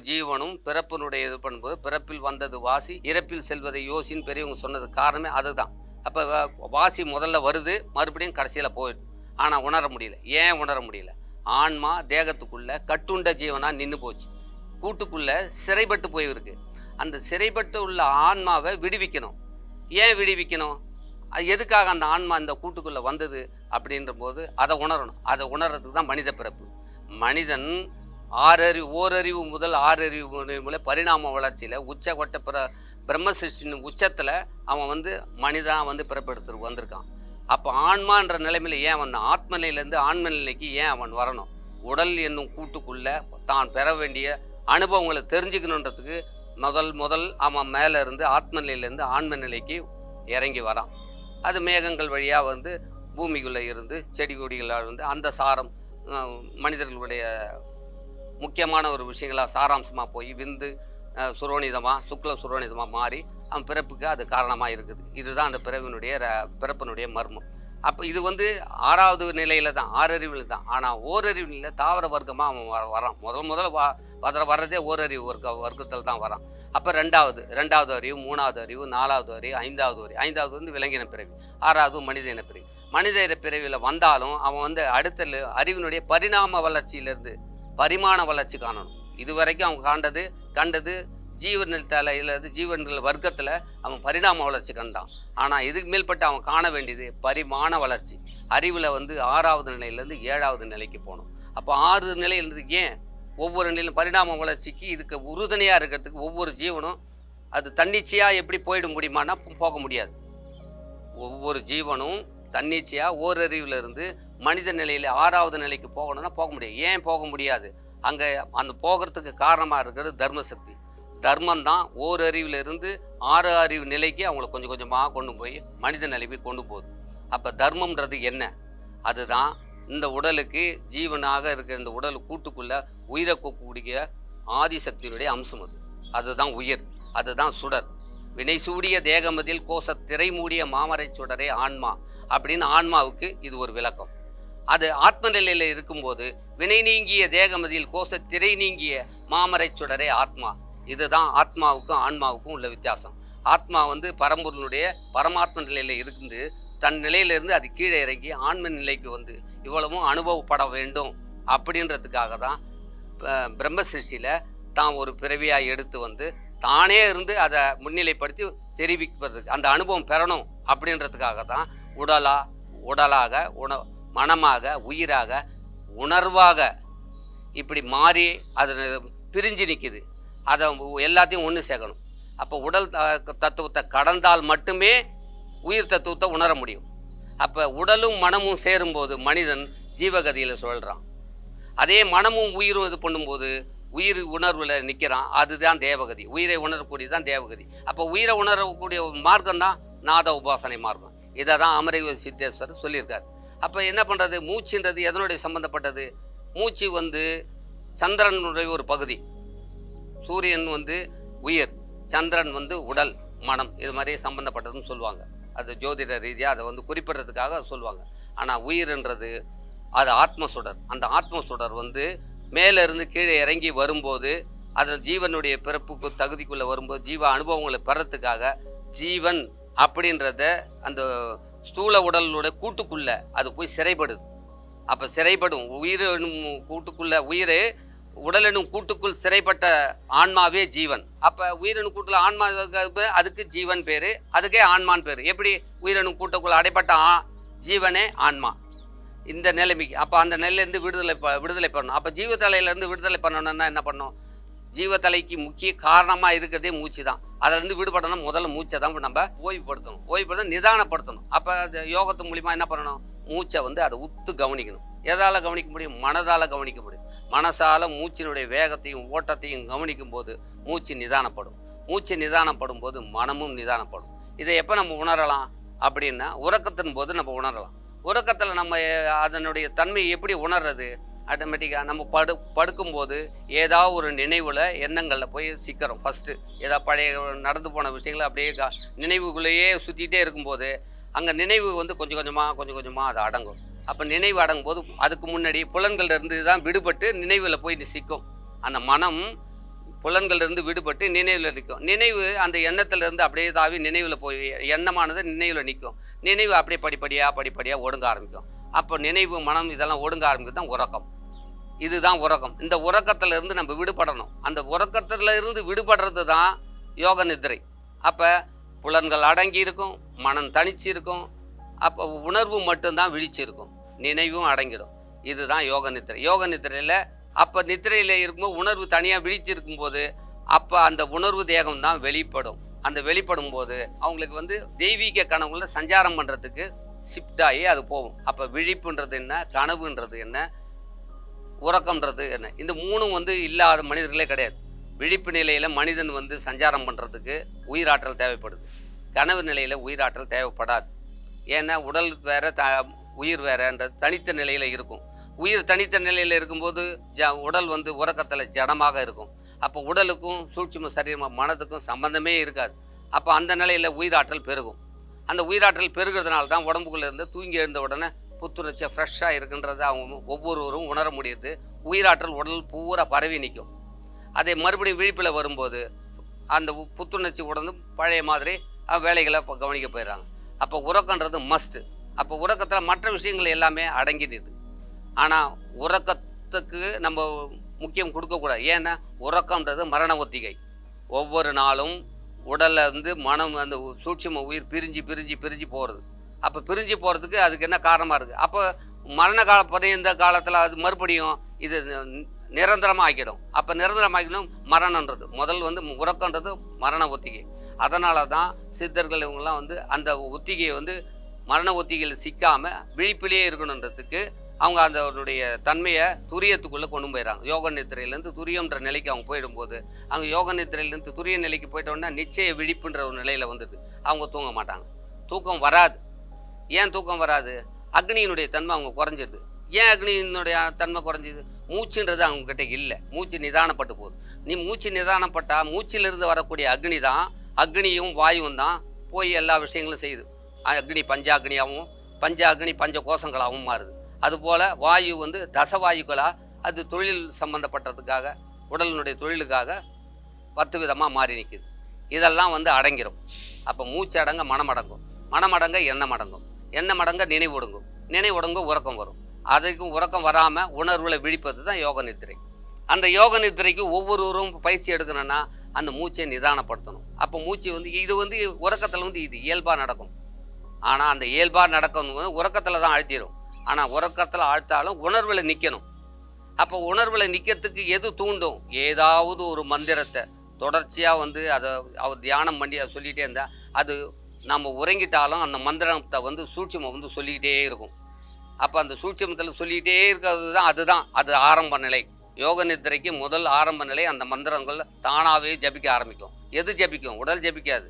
ஜீவனும் பிறப்பினுடைய இது பண்ணும்போது பிறப்பில் வந்தது வாசி இறப்பில் செல்வதை யோசின்னு பெரியவங்க சொன்னது காரணமே அதுதான். அப்போ வாசி முதல்ல வருது மறுபடியும் கடைசியில் போயிடுது. ஆனால் உணர முடியல. ஏன் உணர முடியல? ஆன்மா தேகத்துக்குள்ள கட்டுண்ட ஜீவனாக நின்று போச்சு. கூட்டுக்குள்ளே சிறைப்பட்டு போயிருக்கு. அந்த சிறைப்பட்டு உள்ள ஆன்மாவை விடுவிக்கணும். ஏன் விடுவிக்கணும்? அது எதுக்காக அந்த ஆன்மா இந்த கூட்டுக்குள்ளே வந்தது அப்படின்ற போது அதை உணரணும். அதை உணர்றதுக்கு தான் மனித பிறப்பு. மனிதன் ஆறறிவு ஓரறிவு முதல் ஆறறிவு முதல் பரிணாம வளர்ச்சியில் உச்சகொட்ட பிர பிரம்ம சிருஷ்டின் உச்சத்தில் அவன் வந்து மனிதனாக வந்து பிறப்பெடுத்து வந்திருக்கான். அப்போ ஆன்மான்ற நிலைமையில ஏன் வந்தான் ஆத்ம நிலையிலேருந்து ஆன்ம நிலைக்கு ஏன் அவன் வரணும்? உடல் என்னும் கூட்டுக்குள்ளே தான் பெற வேண்டிய அனுபவங்களை தெரிஞ்சுக்கணுன்றதுக்கு முதல் முதல் அவன் மேலே இருந்து ஆத்ம நிலையிலேருந்து ஆன்ம நிலைக்கு இறங்கி வரான். அது மேகங்கள் வழியாக வந்து பூமிக்குள்ளே இருந்து செடி கொடிகளாக இருந்து அந்த சாரம் மனிதர்களுடைய முக்கியமான ஒரு விஷயங்களாக சாராம்சமாக போய் விந்து சுரோனிதமாக சுக்ல சுரோனிதமாக மாறி அவன் பிறப்புக்கு அது காரணமாக இருக்குது. இதுதான் அந்த பிறவினுடைய ர- பிறப்பினுடைய மர்மம். அப்போ இது வந்து ஆறாவது நிலையில் தான் ஆறறிவில் தான். ஆனால் ஓரறிவு நிலையில் தாவர வர்க்கமாக அவன் வர வரான். முதல் முதல்ல வா வர வர்றதே ஓரறிவு வர்க்க வர்க்கத்தில் தான் வரான். அப்போ ரெண்டாவது ரெண்டாவது அறிவு மூணாவது அறிவு நாலாவது அறிவு ஐந்தாவது அறிவு. ஐந்தாவது வந்து விலங்கின பிறவி ஆறாவது மனித இன பிறவி. மனித இன பிறவியில் வந்தாலும் அவன் வந்து அடுத்த அறிவினுடைய பரிணாம வளர்ச்சியிலேருந்து பரிமாண வளர்ச்சி காணணும். இது வரைக்கும் அவன் காண்டது கண்டது ஜீவனில் தலையிலேருந்து ஜீவன்கள் வர்க்கத்தில் அவன் பரிணாம வளர்ச்சி கண்டான். ஆனால் இதுக்கு மேல்பட்டு அவன் காண வேண்டியது பரிமாண வளர்ச்சி. அறிவில் வந்து ஆறாவது நிலையிலேருந்து ஏழாவது நிலைக்கு போகணும் அப்போ ஆறு நிலையிலிருந்து ஏன் ஒவ்வொரு நிலையிலும் பரிணாம வளர்ச்சிக்கு இதுக்கு உறுதுணையாக இருக்கிறதுக்கு ஒவ்வொரு ஜீவனும் அது தன்னிச்சையாக எப்படி போயிட முடியுமானா போக முடியாது. ஒவ்வொரு ஜீவனும் தன்னிச்சையாக ஓரறிவிலிருந்து மனித நிலையில் ஆறாவது நிலைக்கு போகணும்னா போக முடியாது. ஏன் போக முடியாது? அங்கே அந்த போகிறதுக்கு காரணமாக இருக்கிறது தர்மசக்தி. தர்மம் தான் ஓர் அறிவிலிருந்து ஆறு அறிவு நிலைக்கு அவங்கள கொஞ்சம் கொஞ்சமாக கொண்டு போய் மனித நிலைக்கு கொண்டு போகுது. அப்போ தர்மம்ன்றது என்ன? அதுதான் இந்த உடலுக்கு ஜீவனாக இருக்கிற இந்த உடல் கூட்டுக்குள்ளே உயிரை கூடிய ஆதிசக்தியுடைய அம்சம் அது. அதுதான் உயிர். அதுதான் சுடர். வினை சூடிய தேகமதில் கோச திரை மூடிய மாமரை சுடரே ஆன்மா அப்படின்னு ஆன்மாவுக்கு இது ஒரு விளக்கம். அது ஆத்ம நிலையில் இருக்கும்போது வினை நீங்கிய தேகமதியில் கோச திரை நீங்கிய மாமரை சுடரே ஆத்மா. இதுதான் ஆத்மாவுக்கும் ஆன்மாவுக்கும் உள்ள வித்தியாசம். ஆத்மா வந்து பரம்பொருளுடைய பரமாத்ம நிலையில் இருந்து தன் நிலையிலிருந்து அது கீழே இறங்கி ஆன்ம நிலைக்கு வந்து இவ்வளவும் அனுபவப்பட வேண்டும் அப்படின்றதுக்காக தான் ப- பிரம்ம சிருஷ்டியில் தான் ஒரு பிறவியாக எடுத்து வந்து தானே இருந்து அதை முன்னிலைப்படுத்தி தெரிவிப்பதற்கு அந்த அனுபவம் பெறணும் அப்படின்றதுக்காக தான் உடலா உடலாக உண மனமாக உயிராக உணர்வாக இப்படி மாறி அது பிரிஞ்சு நிற்குது அதை எல்லாத்தையும் ஒன்று சேர்க்கணும். அப்போ உடல் த- தத்துவத்தை கடந்தால் மட்டுமே உயிர் தத்துவத்தை உணர முடியும். அப்போ உடலும் மனமும் சேரும்போது மனிதன் ஜீவகதியில் சொல்கிறான் அதே மனமும் உயிரும் இது பண்ணும்போது உயிர் உணர்வில் நிற்கிறான் அதுதான் தேவகதி. உயிரை உணரக்கூடியது தான் தேவகதி. அப்போ உயிரை உணரக்கூடிய மார்க்கம் தான் நாத உபாசனை மார்க்கம். இதை தான் அமரக சித்தேஸ்வரர் சொல்லியிருக்கார். அப்போ என்ன பண்ணுறது மூச்சுன்றது எதனுடைய சம்மந்தப்பட்டது மூச்சு வந்து சந்திரனுடைய ஒரு பகுதி. சூரியன் வந்து உயிர் சந்திரன் வந்து உடல் மனம் இது மாதிரி சம்மந்தப்பட்டதுன்னு சொல்லுவாங்க. அது ஜோதிட ரீதியாக அதை வந்து குறிப்பிடுறதுக்காக சொல்லுவாங்க. ஆனால் உயிர்ன்றது அது ஆத்ம சுடர். அந்த ஆத்ம சுடர் வந்து மேலேருந்து கீழே இறங்கி வரும்போது அதில் ஜீவனுடைய பிறப்புக்கு தகுதிக்குள்ளே வரும்போது ஜீவ அனுபவங்களை பெறத்துக்காக ஜீவன் அப்படின்றத அந்த ஸ்தூல உடலோட கூட்டுக்குள்ளே அது போய் சிறைப்படுது. அப்போ சிறைப்படும். உயிர் எனும் கூட்டுக்குள்ள உயிர் உடலெனும் கூட்டுக்குள் சிறைப்பட்ட ஆன்மாவே ஜீவன். அப்போ உயிரெனும் கூட்டுல ஆன்மா அதுக்கு ஜீவன் பேர். அதுக்கே ஆன்மான் பேர். எப்படி? உயிரெனும் கூட்டுக்குள்ள அடைப்பட்ட ஆ ஜீவனே ஆன்மா. இந்த நிலைமைக்கு. அப்போ அந்த நிலையிலேருந்து விடுதலை ப விடுதலை பண்ணணும். அப்போ ஜீவத்தலையிலேருந்து விடுதலை பண்ணணும்னா என்ன பண்ணணும்? ஜீவத்தலைக்கு முக்கிய காரணமாக இருக்கிறதே மூச்சு தான் அதிலேருந்து விடுபடணும். முதல்ல மூச்சை தான் நம்ம ஓய்வுபடுத்தணும். ஓய்வுபடுத்த நிதானப்படுத்தணும். அப்போ அது யோகத்து மூலிமா என்ன பண்ணணும்? மூச்சை வந்து அதை உத்து கவனிக்கணும். எதால் கவனிக்க முடியும்? மனதால் கவனிக்க முடியும். மனசால் மூச்சினுடைய வேகத்தையும் ஓட்டத்தையும் கவனிக்கும் போது மூச்சு நிதானப்படும். மூச்சு நிதானப்படும் போது மனமும் நிதானப்படும். இதை எப்போ நம்ம உணரலாம்? அப்படின்னா உறக்கத்தின் போது நம்ம உணரலாம். உறக்கத்தில் நம்ம அதனுடைய தன்மையை எப்படி உணர்றது? ஆட்டோமேட்டிக்காக நம்ம படு படுக்கும்போது ஏதாவது ஒரு நினைவில் எண்ணங்களில் போய் சிக்கிறோம். ஃபஸ்ட்டு ஏதாவது பழைய நடந்து போன விஷயங்களை அப்படியே க- நினைவுக்குள்ளேயே சுற்றிகிட்டே இருக்கும்போது அங்கே நினைவு வந்து கொஞ்சம் கொஞ்சமாக கொஞ்சம் கொஞ்சமாக அது அடங்கும். அப்போ நினைவு அடங்கும் போது அதுக்கு முன்னாடி புலன்கள்லேருந்து தான் விடுபட்டு நினைவில் போய் சிக்கும். அந்த மனம் புலன்கள்லேருந்து விடுபட்டு நினைவில் நிற்கும் நினைவு அந்த எண்ணத்துலேருந்து அப்படியே தாவி நினைவில் போய் எண்ணமானது நினைவில் நிற்கும் நினைவு அப்படியே படிப்படியாக படிப்படியாக ஒடுங்க ஆரம்பிக்கும். அப்போ நினைவு மனம் இதெல்லாம் ஒடுங்க ஆரம்பிக்கிறது தான் உறக்கம். இதுதான் உறக்கம். இந்த உறக்கத்திலிருந்து நம்ம விடுபடணும். அந்த உறக்கத்திலிருந்து விடுபடுறது தான் யோக நிதிரை. அப்போ புலன்கள் அடங்கி இருக்கும் மனம் தனிச்சு இருக்கும் அப்போ உணர்வு மட்டும்தான் விழிச்சு இருக்கும் நினைவும் அடங்கிடும். இதுதான் யோக நித்திரை யோக நித்திரையில் அப்போ நித்திரையில் இருக்கும்போது உணர்வு தனியாக விழிச்சு இருக்கும்போது அப்போ அந்த உணர்வு தேகம் தான் வெளிப்படும். அந்த வெளிப்படும் போது அவங்களுக்கு வந்து தெய்வீக கனவுல சஞ்சாரம் பண்ணுறதுக்கு ஷிஃப்ட் ஆகி அது போகும். அப்போ விழிப்புன்றது என்ன கனவுன்றது என்ன உறக்கம்ன்றது என்ன? இந்த மூணும் வந்து இல்லாத மனிதர்களே கிடையாது. விழிப்பு நிலையில் மனிதன் வந்து சஞ்சாரம் பண்ணுறதுக்கு உயிராற்றல் தேவைப்படுது. கனவு நிலையில் உயிராற்றல் தேவைப்படாது. ஏன்னா உடல் வேறு த உயிர் வேறன்றது தனித்த நிலையில் இருக்கும். உயிர் தனித்த நிலையில் இருக்கும்போது ஜ உடல் வந்து உறக்கத்தில் ஜடமாக இருக்கும். அப்போ உடலுக்கும் சூட்சும சரீரமாக மனதுக்கும் சம்பந்தமே இருக்காது. அப்போ அந்த நிலையில் உயிராற்றல் பெருகும். அந்த உயிராற்றல் பெருகிறதுனால தான் உடம்புக்குள்ளேருந்து தூங்கி எழுந்த உடனே புத்துணர்ச்சியாக ஃப்ரெஷ்ஷாக இருக்குன்றதை அவங்க ஒவ்வொருவரும் உணர முடியுது. உயிராற்றல் உடல் பூரா பரவி நிற்கும் அதே மறுபடியும் விழிப்பில் வரும்போது அந்த புத்துணர்ச்சி உடனே பழைய மாதிரி வேலைகளை இப்போ கவனிக்க போயிடுறாங்க. அப்போ உறக்கன்றது மஸ்ட்டு அப்போ உறக்கத்தில் மற்ற விஷயங்கள் எல்லாமே அடங்கிடுது. ஆனால் உறக்கத்துக்கு நம்ம முக்கியம் கொடுக்கக்கூடாது ஏன்னா உறக்கம்ன்றது மரண ஒத்திகை. ஒவ்வொரு நாளும் உடல்ல இருந்து மனம் அந்த உ- சூட்சும உயிர் பிரிஞ்சு பிரிஞ்சு பிரிஞ்சு போகிறது அப்போ பிரிஞ்சு போகிறதுக்கு அதுக்கு என்ன காரணமாக இருக்குது அப்போ மரண கால பரியந்த காலத்தில் அது மறுபடியும் இது நிரந்தரமாக ஆக்கிடும். அப்போ நிரந்தரமாக்கணும் மரணன்றது முதல் வந்து உறக்கன்றது மரண ஒத்திகை. அதனால தான் சித்தர்கள் இவங்கெல்லாம் வந்து அந்த ஒத்திகையை வந்து மரண ஒத்திகையில் சிக்காமல் விழிப்பிலேயே இருக்கணுன்றதுக்கு அவங்க அதனுடைய தன்மையை துரியத்துக்குள்ளே கொண்டு போயிடறாங்க யோக நித்திரையிலேருந்து துரியன்ற நிலைக்கு அவங்க போயிடும்போது அவங்க யோக நித்திரையிலேருந்து துரிய நிலைக்கு போயிட்டோன்னா நிச்சய விழிப்புன்ற ஒரு நிலையில் வந்துடுது. அவங்க தூங்க மாட்டாங்க. தூக்கம் வராது. ஏன் தூக்கம் வராது? அக்னியினுடைய தன்மை அவங்க குறைஞ்சிடுது ஏன் அக்னியினுடைய தன்மை குறைஞ்சிது? மூச்சுன்றது அவங்கக்கிட்ட இல்லை. மூச்சு நிதானப்பட்டு போகுது. நீ மூச்சு நிதானப்பட்டால் மூச்சிலிருந்து வரக்கூடிய அக்னி தான் அக்னியும் வாயுவும் தான் போய் எல்லா விஷயங்களும் செய்யுது. அக்னி பஞ்ச அக்னியாகவும் பஞ்ச அக்னி பஞ்ச கோஷங்களாகவும் மாறுது. அதுபோல் வாயு வந்து தசவாயுக்களாக அது தொழில் சம்பந்தப்பட்டதுக்காக உடலினுடைய தொழிலுக்காக பத்து விதமாக மாறி நிற்கிது இதெல்லாம் வந்து அடங்கிரும். அப்போ மூச்சு அடங்க மனம் அடங்கும் மனம் அடங்க எண்ணம் அடங்கும். எண்ணம் மடங்க நினைவு ஒடுங்கும். நினைவு ஒடுங்க உறக்கம் வரும். அதுக்கும் உறக்கம் வராமல் உணர்வில் விழிப்பது தான் யோக நித்திரை. அந்த யோக நித்திரைக்கு ஒவ்வொருவரும் பயிற்சி எடுக்கணும்னா அந்த மூச்சை நிதானப்படுத்தணும். அப்போ மூச்சு வந்து இது வந்து உறக்கத்தில் வந்து இது இயல்பாக நடக்கும். ஆனால் அந்த இயல்பாக நடக்கணும் வந்து உறக்கத்தில் தான் அழுத்திடும் ஆனால் உறக்கத்தில் ஆழ்த்தாலும் உணர்வில் நிற்கணும் அப்போ உணர்வில் நிற்கிறதுக்கு எது தூண்டும்? ஏதாவது ஒரு மந்திரத்தை. தொடர்ச்சியாக வந்து அதை அவர் தியானம் பண்ணி அதை சொல்லிகிட்டே இருந்தால் அது நம்ம உறங்கிட்டாலும் அந்த மந்திரத்தை வந்து சூட்சமாக வந்து சொல்லிக்கிட்டே இருக்கும். அப்போ அந்த சூட்சமத்தில் சொல்லிக்கிட்டே இருக்கிறது தான் அதுதான். அது ஆரம்ப நிலை. யோக நித்திரைக்கு முதல் ஆரம்ப நிலை அந்த மந்திரங்கள் தானாகவே ஜபிக்க ஆரம்பிக்கும். எது ஜபிக்கும்? உடல் ஜபிக்காது.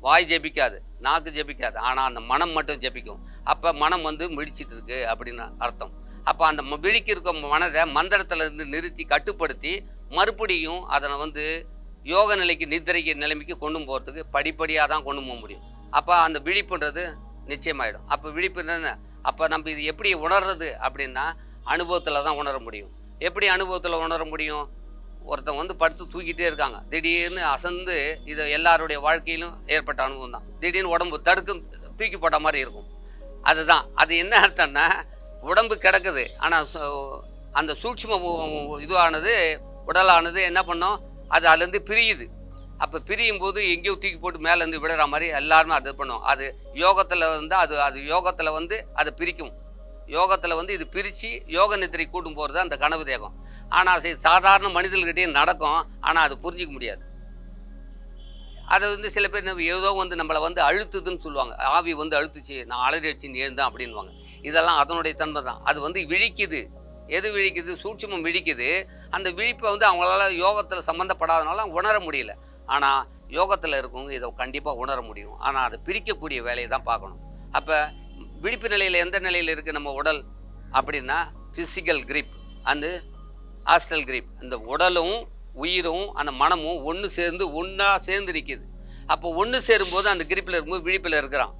வாய் ஜபிக்காது. நாக்கு ஜபிக்காது. ஆனால் அந்த மனம் மட்டும் ஜபிக்கும். அப்போ மனம் வந்து மிடிச்சிட்டு இருக்கு அப்படின்னு அர்த்தம். அப்போ அந்த ம- விழிக்கு இருக்க மனதை மந்திரத்திலேருந்து நிறுத்தி கட்டுப்படுத்தி மறுபடியும் அதனை வந்து யோக நிலைக்கு நித்திரைக்கு நிலைமைக்கு கொண்டு போகிறதுக்கு படிப்படியாக தான் கொண்டு போக முடியும். அப்போ அந்த விழிப்புன்றது நிச்சயமாயிடும். அப்போ விழிப்பு என்ன அப்போ நம்ம இது எப்படி உணர்றது அப்படின்னா அனுபவத்தில் தான் உணர முடியும். எப்படி அனுபவத்தில் உணர முடியும்? ஒருத்தன் வந்து படுத்து தூக்கிட்டே இருக்காங்க. திடீர்னு அசந்து இது எல்லாருடைய வாழ்க்கையிலும் ஏற்பட்ட அனுபவம் தான். திடீர்னு உடம்பு தடுக்கும் தூக்கி போட்ட மாதிரி இருக்கும். அதுதான். அது என்ன அர்த்தம்னா உடம்பு கிடக்குது. ஆனால் அந்த சூட்சும இதுவானது உடலானது என்ன பண்ணும்? அது அதுலேருந்து பிரியுது. அப்போ பிரியும் போது எங்கேயோ தூக்கி போட்டு மேலேருந்து விடுற மாதிரி எல்லாருமே அது பண்ணும். அது யோகத்தில் வந்து அது அது யோகத்தில் வந்து அதை பிரிக்கும். யோகத்தில் வந்து இது பிரித்து யோக நித்திரை கூட்டும் போகிறது அந்த கனவு தேகம். ஆனால் அது சாதாரண மனிதர்கிட்டயும் நடக்கும் ஆனால் அது புரிஞ்சிக்க முடியாது. அதை வந்து சில பேர் ஏதோ வந்து நம்மளை வந்து அழுத்துதுன்னு சொல்லுவாங்க. ஆவி வந்து அழுத்துச்சு நான் அலறி அடிச்சு நேர்ந்தேன் அப்படின்வாங்க இதெல்லாம் அதனுடைய தன்மை தான். அது வந்து விழிக்குது. எது விழிக்குது? சூட்சுமம் விழிக்குது. அந்த விழிப்பை வந்து அவங்களால யோகத்தில் சம்மந்தப்படாதனால உணர முடியல. ஆனால் யோகத்தில் இருக்கவங்க இதை கண்டிப்பாக உணர முடியும். ஆனால் அதை பிரிக்கக்கூடிய வேலையை தான் பார்க்கணும். அப்போ விழிப்பு நிலையில் எந்த நிலையில் இருக்குது நம்ம உடல்? அப்படின்னா physical grip and astral grip இந்த உடலும் உயிரும் அந்த மனமும் ஒன்று சேர்ந்து ஒன்றா சேர்ந்து நிற்கிது அப்போ ஒன்று சேரும்போது அந்த கிரிப்பில் இருக்கும்போது விழிப்பில் இருக்கிறான்.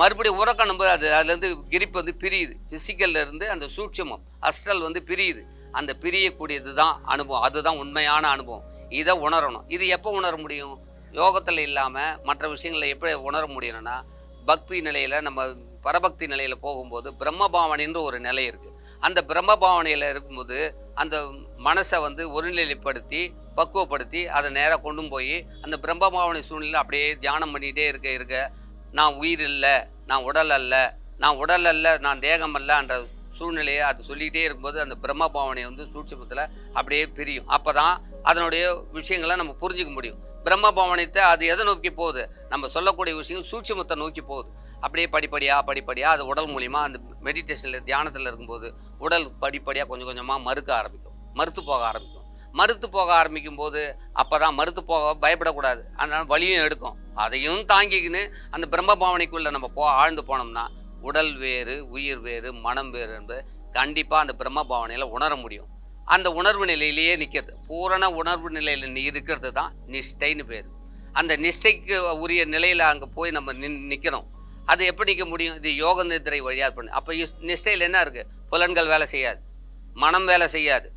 மறுபடியும் உறக்கணும் போது அது அதுலேருந்து கிரிப் வந்து பிரியுது. ஃபிசிக்கல்ல இருந்து அந்த சூட்சமம் அஸ்டல் வந்து பிரியுது. அந்த பிரியக்கூடியது தான் அனுபவம். அதுதான் உண்மையான அனுபவம். இதை உணரணும். இது எப்போ உணர முடியும்? யோகத்தில் இல்லாமல் மற்ற விஷயங்களை எப்படி உணர முடியணும்னா பக்தி நிலையில் நம்ம பரபக்தி நிலையில் போகும்போது பிரம்மபாவனைன்ற ஒரு நிலை இருக்குது அந்த பிரம்மபாவனையில் இருக்கும்போது அந்த மனசை வந்து ஒருநிலைப்படுத்தி பக்குவப்படுத்தி அதை நேராக கொண்டு போய் அந்த பிரம்மபாவனை சூழ்நிலை அப்படியே தியானம் பண்ணிகிட்டே இருக்க இருக்க நான் உயிர் இல்லை நான் உடல் அல்ல நான் உடல் அல்ல நான் தேகம் அல்லன்ற சூழ்நிலையை அது சொல்லிகிட்டே இருக்கும்போது அந்த பிரம்ம பாவனை வந்து சூட்சமத்தில் அப்படியே பிரியும். அப்போ தான் அதனுடைய விஷயங்களை நம்ம புரிஞ்சுக்க முடியும். பிரம்ம பவனத்தை அது எதை நோக்கி போகுது? நம்ம சொல்லக்கூடிய விஷயங்கள் சூட்சமத்தை நோக்கி போகுது. அப்படியே படிப்படியாக படிப்படியாக அது உடல் மூலிமா அந்த மெடிடேஷனில் தியானத்தில் இருக்கும்போது உடல் படிப்படியாக கொஞ்சம் கொஞ்சமாக மறுக்க ஆரம்பிக்கும். மறுத்து போக ஆரம்பிக்கும். மறுத்து போக ஆரம்பிக்கும் போது அப்போ தான் மறுத்து போக பயப்படக்கூடாது. அதனால் வலியும் எடுக்கும். அதையும் தாங்கிக்கின்னு அந்த பிரம்ம பாவனைக்குள்ளே நம்ம போ ஆழ்ந்து போனோம்னா உடல் வேறு உயிர் வேறு மனம் வேறு என்பது கண்டிப்பாக அந்த பிரம்ம பாவனையில் உணர முடியும். அந்த உணர்வு நிலையிலேயே நிற்கிறது பூரண உணர்வு நிலையில் நீ இருக்கிறது தான் நிஷ்டைன்னு பேர். அந்த நிஷ்டைக்கு உரிய நிலையில் அங்கே போய் நம்ம நின் நிற்கிறோம் அது எப்படி நிற்க முடியும்? இது யோக நிதிரை வழியாக பண்ணு. அப்போ நிஷ்டையில் என்ன இருக்குது புலன்கள் வேலை செய்யாது. மனம் வேலை செய்யாது.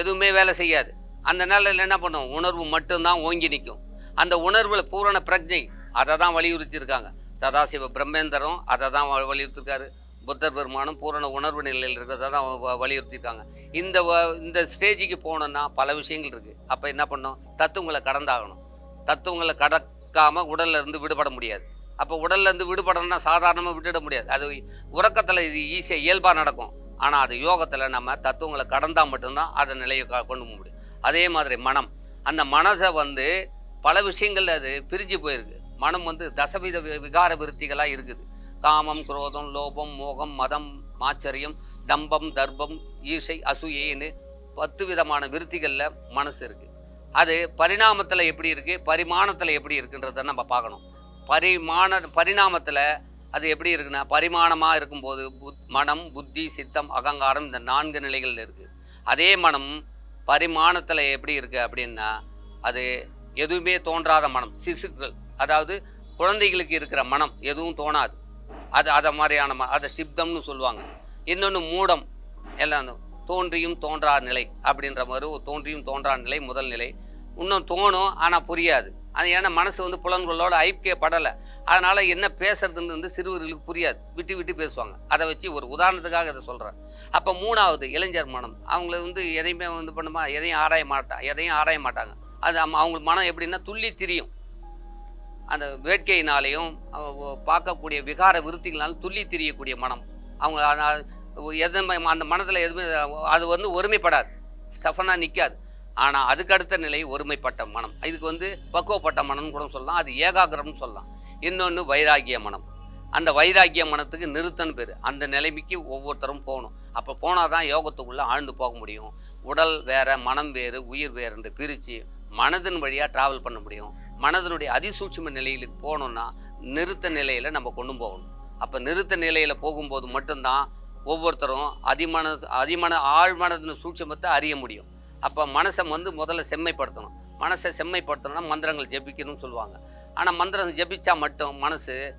எதுவுமே வேலை செய்யாது. அந்த நாளில் என்ன பண்ணும்? உணர்வு மட்டும்தான் ஓங்கி நிற்கும் அந்த உணர்வில் பூரண பிரஜை. அதை தான் வலியுறுத்தியிருக்காங்க. சதாசிவ பிரம்மேந்தரும் அதை தான் வலியுறுத்திருக்காரு புத்தர் பெருமானும் பூரண உணர்வு நிலையில் இருக்கிறதா தான் வலியுறுத்தியிருக்காங்க. இந்த வ- இந்த ஸ்டேஜுக்கு போகணுன்னா பல விஷயங்கள் இருக்குது அப்போ என்ன பண்ணும் தத்துவங்களை கடந்தாகணும். தத்துவங்களை கடக்காமல் உடல்ல இருந்து விடுபட முடியாது. அப்போ உடல்ல இருந்து விடுபடணும்னா சாதாரணமாக விட்டுட முடியாது. அது உறக்கத்தில் இது ஈஸியாக இயல்பாக நடக்கும். ஆனால் அது யோகத்தில் நம்ம தத்துவங்களை கடந்தால் மட்டும்தான் அதை நிலையை கொண்டு போக முடியும். அதே மாதிரி மனம். அந்த மனதை வந்து பல விஷயங்கள்ல அது பிரிஞ்சு போயிருக்கு. மனம் வந்து தசவித வி- விகார விருத்திகளாக இருக்குது. காமம் குரோதம் லோபம் மோகம் மதம் மாச்சரியம் தம்பம் தர்ப்பம் ஈசை அசூயேன்னு பத்து விதமான விருத்திகளில் மனசு இருக்குது அது பரிணாமத்தில் எப்படி இருக்குது பரிமாணத்தில் எப்படி இருக்குன்றதை நம்ம பார்க்கணும். பரிமாண பரிணாமத்தில் அது எப்படி இருக்குன்னா பரிமாணமாக இருக்கும்போது புத் மனம் புத்தி சித்தம் அகங்காரம் இந்த நான்கு நிலைகளில் இருக்குது அதே மனம் பரிமாணத்தில் எப்படி இருக்குது அப்படின்னா அது எதுவுமே தோன்றாத மனம் சிசுக்கள் அதாவது குழந்தைகளுக்கு இருக்கிற மனம் எதுவும் தோணாது. அது அதை மாதிரியான அதை சிப்தம்னு சொல்லுவாங்க. இன்னொன்று மூடம். எல்லாம் தோன்றியும் தோன்றா நிலை அப்படின்ற மாதிரி ஒரு தோன்றியும் தோன்றா நிலை முதல் நிலை. இன்னும் தோணும் ஆனால் புரியாது. அது ஏன்னா மனசு வந்து புலன்களோட ஐக்கியப்படலை. அதனால் என்ன பேசுறதுன்னு வந்து சிறுவர்களுக்கு புரியாது. விட்டு விட்டு பேசுவாங்க. அதை வச்சு ஒரு உதாரணத்துக்காக இதை சொல்கிறேன் அப்போ மூணாவது இளைஞர் மனம். அவங்கள வந்து எதையுமே வந்து பண்ணுமா? எதையும் ஆராய மாட்டா எதையும் ஆராய மாட்டாங்க. அது அவங்களுக்கு மனம் எப்படின்னா துள்ளி திரியும். அந்த வேட்கையினாலேயும் பார்க்கக்கூடிய விகார விருத்திகளாலும் துள்ளி திரியக்கூடிய மனம். அவங்க அத- எதுவுமே அந்த மனதில் எதுவுமே அது வந்து ஒருமைப்படாது. ஸ்டஃபனாக நிற்காது ஆனால் அதுக்கு அடுத்த நிலை ஒருமைப்பட்ட மனம். இதுக்கு வந்து பக்குவப்பட்ட மனம்னு கூட சொல்லலாம். அது ஏகாகிரம்னு சொல்லலாம். இன்னொன்று வைராகிய மனம். அந்த வைராகிய மனத்துக்கு நிறுத்தன்னு பேர். அந்த நிலைமைக்கு ஒவ்வொருத்தரும் போகணும். அப்போ போனால் தான் யோகத்துக்குள்ளே ஆழ்ந்து போக முடியும். உடல் வேற மனம் வேறு உயிர் வேறுன்ற பிரித்து மனதின் வழியாக ட்ராவல் பண்ண முடியும். மனதினுடைய அதிசூட்சும நிலையில் போகணுன்னா நிறுத்த நிலையில் நம்ம கொண்டு போகணும். அப்போ நிறுத்த நிலையில் போகும்போது மட்டும்தான் ஒவ்வொருத்தரும் அதிமன அதிமன ஆழ்மனதின் சூட்சமத்தை அறிய முடியும். அப்போ மனசை வந்து முதல்ல செம்மைப்படுத்தணும். மனசை செம்மைப்படுத்தணும்னா மந்திரங்கள் ஜெபிக்கணும்னு சொல்லுவாங்க. ஆனால் மந்திரம் ஜெபிச்சா மட்டும் மனசு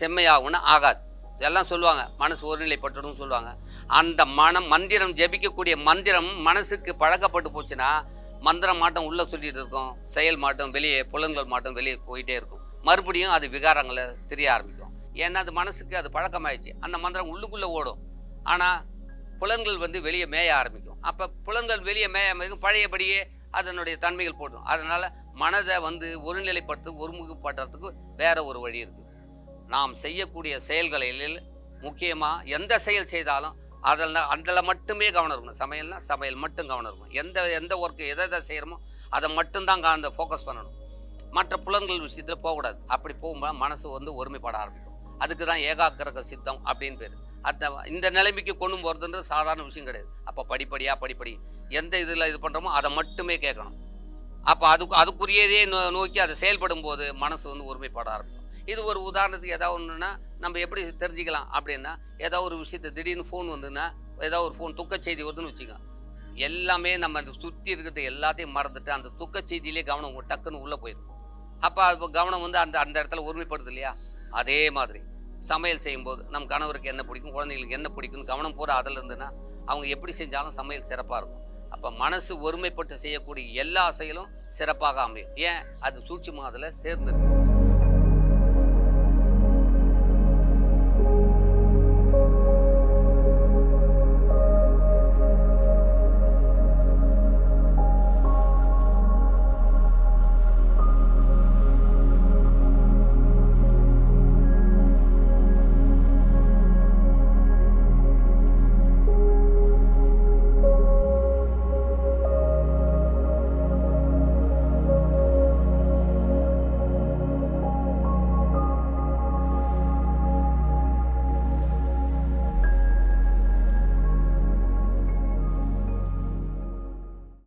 செம்மையாகும்னு ஆகாது. இதெல்லாம் சொல்லுவாங்க. மனசு ஒருநிலைப்பட்டுடும் சொல்லுவாங்க. அந்த மனம் மந்திரம் ஜெபிக்கக்கூடிய மந்திரம் மனசுக்கு பழக்கப்பட்டு போச்சுன்னா மந்திரம் மாட்டம் உள்ளே சொல்லிட்டு இருக்கும் செயல் மாட்டம் வெளியே புலன்கள் மாட்டம் வெளியே போயிட்டே இருக்கும். மறுபடியும் அது விகாரங்களை தெரிய ஆரம்பிக்கும். ஏன்னா அது மனசுக்கு அது பழக்கமாயிடுச்சு. அந்த மந்திரம் உள்ளுக்குள்ளே ஓடும். ஆனால் புலன்கள் வந்து வெளியே மேய ஆரம்பிக்கும். அப்போ புலன்கள் வெளியே மேய ஆரம்பிக்கும் பழையபடியே அதனுடைய தன்மைகள் போடும். அதனால் மனதை வந்து ஒருநிலைப்படுத்த ஒருமுகப்படுறதுக்கு வேற ஒரு வழி இருக்குது நாம் செய்யக்கூடிய செயல்களில் முக்கியமாக எந்த செயல் செய்தாலும் அதில் அதில் மட்டுமே கவனம் இருக்கணும். சமையல்னா சமையல் மட்டும் கவனம் இருக்கணும். எந்த எந்த ஒர்க்கு எதை எதை செய்கிறோமோ அதை மட்டும்தான் அந்த ஃபோக்கஸ் பண்ணணும். மற்ற புலன்கள் விஷயத்தில் போகக்கூடாது. அப்படி போகும்போது மனசு வந்து ஒருமைப்பட ஆரம்பிக்கும். அதுக்கு தான் ஏகாக்கிரக சித்தம் அப்படின்னு பேர். அந்த இந்த நிலைமைக்கு கொண்டு போகிறதுன்றது சாதாரண விஷயம் கிடையாது. அப்போ படிப்படியாக படிப்படி எந்த இதில் இது பண்ணுறோமோ அதை மட்டுமே கேட்கணும். அப்போ அதுக்கு அதுக்குரியதே நோ நோக்கி அதை செயல்படும் போது மனசு வந்து ஒருமைப்பட ஆரம்பிக்கும். இது ஒரு உதாரணத்துக்கு ஏதாவது ஒன்றுன்னா நம்ம எப்படி தெரிஞ்சுக்கலாம் அப்படின்னா ஏதோ ஒரு விஷயத்தை திடீர்னு ஃபோன் வந்துன்னா ஏதோ ஒரு ஃபோன் துக்க செய்தி வருதுன்னு வச்சுக்கோங்க. எல்லாமே நம்ம சுற்றி இருக்கிறது எல்லாத்தையும் மறந்துட்டு அந்த துக்க செய்தியிலே கவனம் டக்குன்னு உள்ளே போயிடும் அப்போ அது கவனம் வந்து அந்த அந்த இடத்துல ஒருமைப்படுது இல்லையா? அதே மாதிரி சமையல் செய்யும்போது நம் கணவருக்கு என்ன பிடிக்கும் குழந்தைங்களுக்கு என்ன பிடிக்கும்னு கவனம் பூரா அதில் இருந்துன்னா அவங்க எப்படி செஞ்சாலும் சமையல் சிறப்பாக இருக்கும். அப்போ மனசு ஒருமைப்பட்டு செய்யக்கூடிய எல்லா செயலும் சிறப்பாக அமையும். ஏன்? அது சூட்சும அதில் சேர்ந்துருக்கு